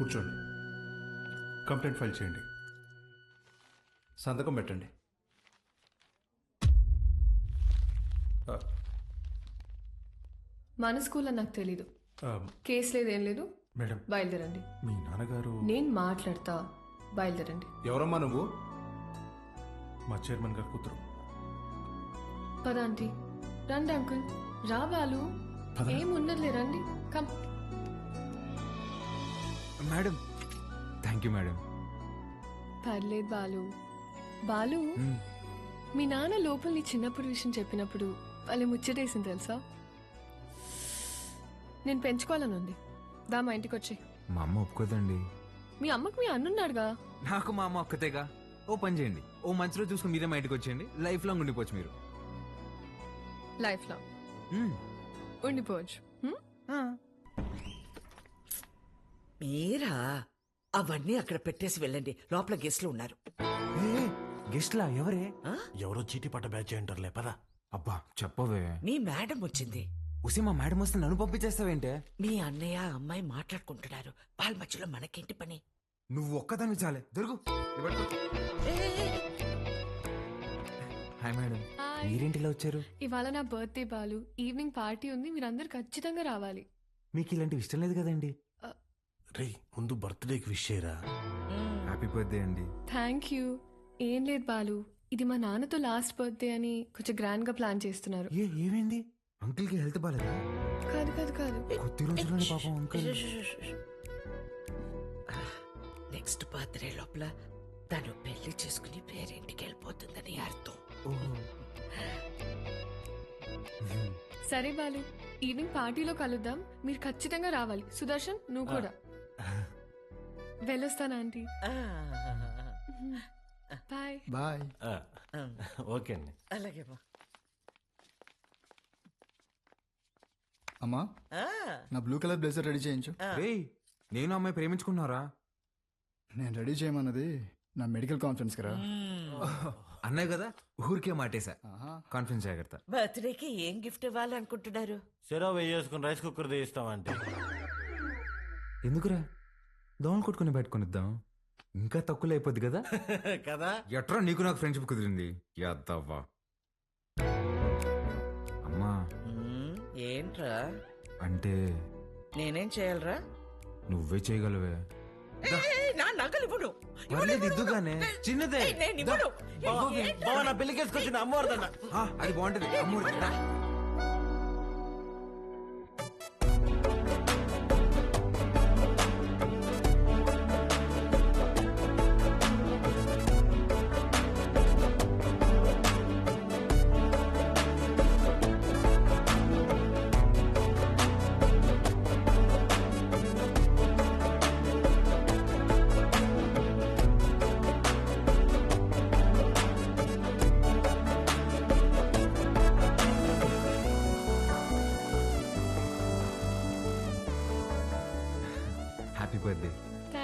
కూర్చోండి. Complaint file చేయండి. సంతకం పెట్టండి. మన స్కూల్లో నాకు తెలీదు. ఆ, కేసు లేదు ఏం లేదు. మేడం. బయలుదేరండి. మీ నాన్నగారు నేను మాట్లాడతా. బయలుదేరండి. ఎవరమ్మా నువ్వు? మా చైర్మన్ గారు కూతురు. పద ఆంటీ. రండి అంకుల్. రా బాలు. ఏం ఉన్నదిలే రండి. Come. Madam. Thank you madam. పర్లేదు బాలు. బాలు మీ నాన్న లోపల నీ చిన్నప్పుడు విషయం చెప్పినప్పుడు వాళ్ళు ముచ్చటేసింది తెలుసా? నేను పెంచుకోవాలని ఉంది. దా మా ఇంటికి వచ్చి మా అమ్మ ఒప్పుకోదండి. మీ అమ్మకు మీ అన్నున్నాడుగా? నాకు మా అమ్మ ఒక్కతేగా. ఓ పని చేయండి. ఓ మంచి రోజు చూసుకుని మీరే మా ఇంటికి వచ్చేయండి లైఫ్ లాంగ్ ఉండిపోవచ్చు మీరు. లైఫ్లో మ్మ్. ఉండిపోవచ్చు. హ్మ్? మీరా? అవన్నీ అక్కడ పెట్టేసి వెళ్ళండి. లోపల గెస్ట్లు ఉన్నారు. ఏ, గెస్ట్లా? ఎవరే? ఆ? ఎవరో చీటీ పట్ట బ్యాచ్ అంటారులే పదా. అబ్బా చెప్పవే. మీ మేడం వచ్చింది. ఉసి మా మేడం వస్తే నన్ను పంపించేస్తావేంటే? మీ అన్నయ్య అమ్మాయి మాట్లాడుకుంటున్నారు. వాళ్ళ మధ్యలో మనకేంటి పని? నువ్వు ఒక్కదాన్ని చాలే. దొరుకు. Hi madam. హాయ్. మీరేంటి ఇలా వచ్చారు? ఇవాళ నా బర్త్డే బాలు. ఈవినింగ్ పార్టీ ఉంది మీరందరూ ఖచ్చితంగా రావాలి. మీకు ఇలాంటివి ఇష్టం లేదు కదండి. రే ముందు బర్త్డేకి విష్ చేయరా? హ్యాపీ బర్త్డే అండి. థ్యాంక్ యూ ఏం లేదు బాలు ఇది మా నాన్నతో లాస్ట్ బర్త్డే అని కొంచెం గ్రాండ్గా ప్లాన్ చేస్తున్నారు. ఏ ఏమైంది? అంకుల్కి హెల్త్ బాగాలేదా కాదు కాదు కాదు. కొద్ది రోజుల్లోనే పాపం అంకుల్ నెక్స్ట్ బర్త్డే లోపల తను పెళ్ళి చేసుకుని పేరింటికి వెళ్ళిపోతుందని అర్థం. సరే బాలు ఈవినింగ్ పార్టీలో కలుద్దాం. మీరు ఖచ్చితంగా రావాలి. సుదర్శన్ నువ్వు కూడా. వెళ్ళొస్తాను ఆంటీ. బాయ్. బాయ్. ఆ, ఓకే అండి. అలాగే బా. అమ్మా నా బ్లూ కలర్ బ్లేజర్ రెడీ చేయించు. రేయ్ నేను అమ్మాయి ప్రేమించుకున్నారా? నేను రెడీ చేయమన్నది నా మెడికల్ కాన్ఫరెన్స్ కదా. అన్నయ్య కదా ఊరికే మాటేశా. ఆహా. కాన్ఫిడెన్స్ జాగ్రత్త. బర్త్డేకి ఏం గిఫ్ట్ ఇవ్వాలనుకుంటున్నారు? సెరవ్ వేసుకుని రైస్ కుక్కర్ తీస్తామంటే ఎందుకురా? దోమలు కొట్టుకుని పెట్టుకునిద్దాం ఇంకా తక్కువ అయిపోద్ది కదా? కదా? ఎట్రా నీకు నాకు ఫ్రెండ్షిప్ కుదిరింది? యాదవ్వా. అమ్మా. మ్మ్, ఏంట్రా? అంటే? నేనేం చేయాలరా? నువ్వే చేయగలవే. ఏయ్, నా నగలు ఇవ్వను. ఇవ్వను, పర్లేదు ఇవ్వను, ఇద్దుగానే. ఇవ్వను. చిన్నదే. ఏయ్, నేను ఇవ్వను. ఏయ్, ఏంట్రా? బావ నా పెళ్ళికి వేసుకొచ్చింది అమ్మవారిదన్న. ఆ, అది బాగుంటది. అమ్మూరి రా.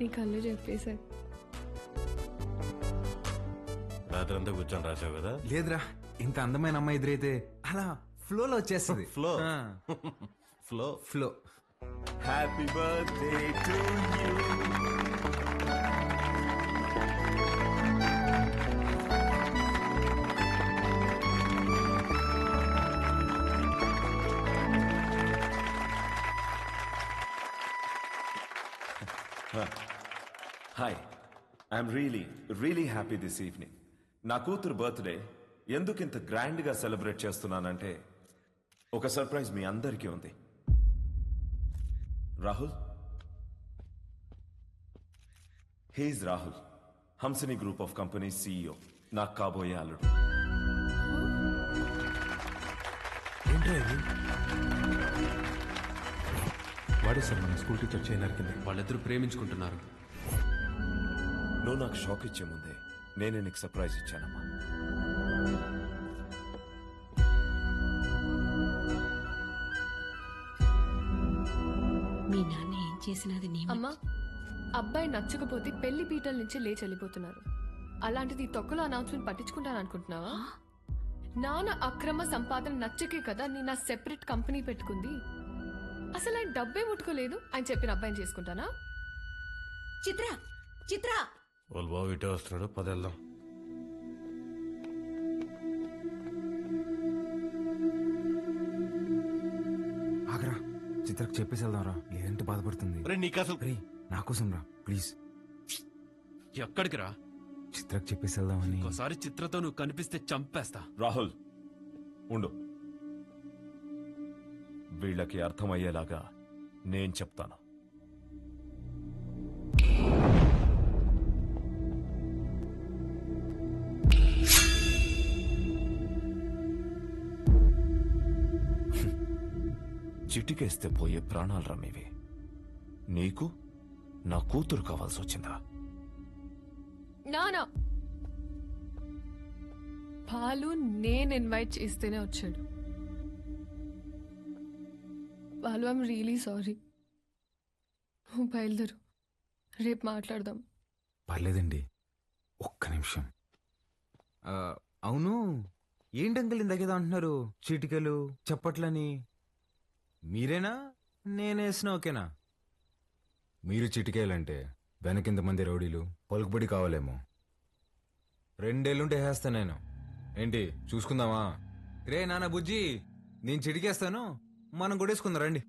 నీ కళ్ళు చెప్పేశారు. రాత్రి అంతా కూర్చొని రాసావు కదా? లేదురా ఇంత అందమైన అమ్మాయి ఎదురైతే అలా ఫ్లోలో వచ్చేస్తుంది. ఆ, flow? Flow. Happy birthday to you hi I'm really really happy this evening నా కూతురు బర్త్డే ఎందుకు ఇంత గ్రాండ్గా సెలబ్రేట్ చేస్తున్నానంటే ఒక సర్ప్రైజ్ మీ అందరికీ ఉంది. Rahul? He's Rahul Hamsani group of company CEO నాకు కాబోయే అల్లుడు. ఏంట్రా వాడే సార్ మన స్కూల్ టీచర్ చేయనరికింది వాళ్ళిద్దరూ ప్రేమించుకుంటున్నారు. నువ్వు నాకు షాక్ ఇచ్చే ముందే నేనే నీకు సర్ప్రైజ్ ఇచ్చానమ్మా. మీ నాన్న ఏం చేసినది నీ అమ్మా అబ్బాయి నచ్చకపోతే పెళ్ళి పీటల నుంచి లేచి వెళ్ళిపోతున్నారు. అలాంటిది తొక్కలో అనౌన్స్మెంట్ పట్టించుకుంటాను అనుకుంటున్నావా? నాన్న అక్రమ సంపాదన నచ్చకే కదా నేను నా సెపరేట్ కంపెనీ పెట్టుకుంది. అసలు ఆయన డబ్బే ముట్టుకోలేదు ఆయన చెప్పిన అబ్బాయిని చేసుకుంటానా? చిత్ర చిత్ర! వాళ్ళు బాబు ఇటే వస్తున్నాడు పదెళ్దాం ఆగరా చిత్రకు చెప్పేసి వెళ్దాంరా లేదంటే బాధపడుతుంది? రే నీకు అసలు రే నా కోసం రా ప్లీజ్. ఎక్కడికి రా? చిత్రకు చెప్పేసి వెళ్దామని. ఒకసారి చిత్రతో నువ్వు కనిపిస్తే చంపేస్తా. రాహుల్ ఉండు. వీళ్ళకి అర్థమయ్యేలాగా నేను చెప్తాను. చిటికేస్తే పోయే ప్రాణాలు రమ్మేవి నీకు నా కూతురు కావాల్సి వచ్చిందా నానా! పాలు నేను ఇన్వైట్ చేస్తేనే వచ్చాడు. బాలు ఐమ్ రియలీ సారీ నువ్వు బయలుదేరు. రేపు మాట్లాడదాం. పర్లేదండి. ఒక్క నిమిషం. ఆ, అవును. ఏంటి అంకుల్ ఇందాకేదో అంటున్నారు? చీటికలు చప్పట్లని. మీరేనా? నేనేసిన ఓకేనా మీరు చిటికేయాలంటే వెనకింత మంది రౌడీలు పలుకుబడి కావాలేమో. రెండేళ్ళుంటే వేస్తా నేను. ఏంటి చూసుకుందామా? రే నాన్న బుజ్జి నేను చిటికేస్తాను. మనం కొడేసుకుందాం రండి.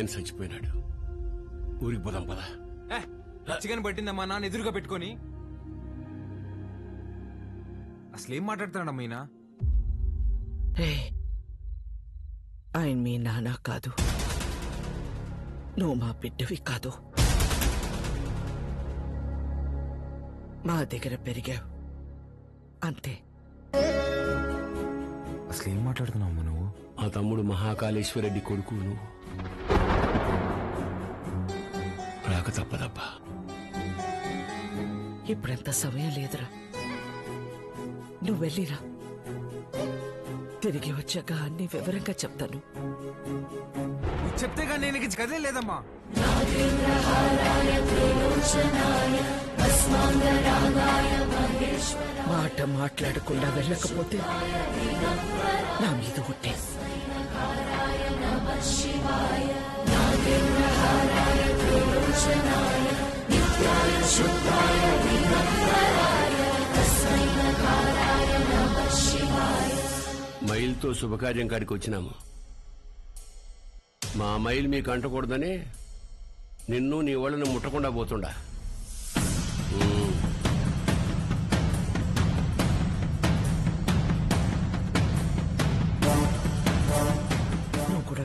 మీ నాయన చచ్చిపోయినాడు. ఊరికి పోదాం పదా. చికెన్ పట్టిందమ్మా నాన్న ఎదురుగా పెట్టుకొని. అసలు ఏం మాట్లాడుతున్నాడమ్మా ఈయన? ఆయన మీ నాన్న కాదు. నువ్వు మా బిడ్డవి కాదు. మా దగ్గర పెరిగావు. అంతే. అసలు ఏం మాట్లాడుతున్నావు నువ్వు? మా తమ్ముడు మహాకాళేశ్వరరెడ్డి కొడుకు నువ్వు రాక తప్పదబ్బా. ఇప్పుడంత సమయం లేదురా. నువ్వు వెళ్ళిరా తిరిగి వచ్చాక అన్ని వివరంగా చెప్తాను. చెప్తే కానీ నేను ఇక కదే లేదమ్మా. మాట మాట్లాడకుండా వెళ్ళకపోతే నా మీద ఉంటే మైల్తో శుభకార్యం కాడికి వచ్చినాము. మా మైల్ మీకు అంటకూడదని నిన్ను నీ వాళ్ళని ముట్టకుండా పోతుండా. కూడా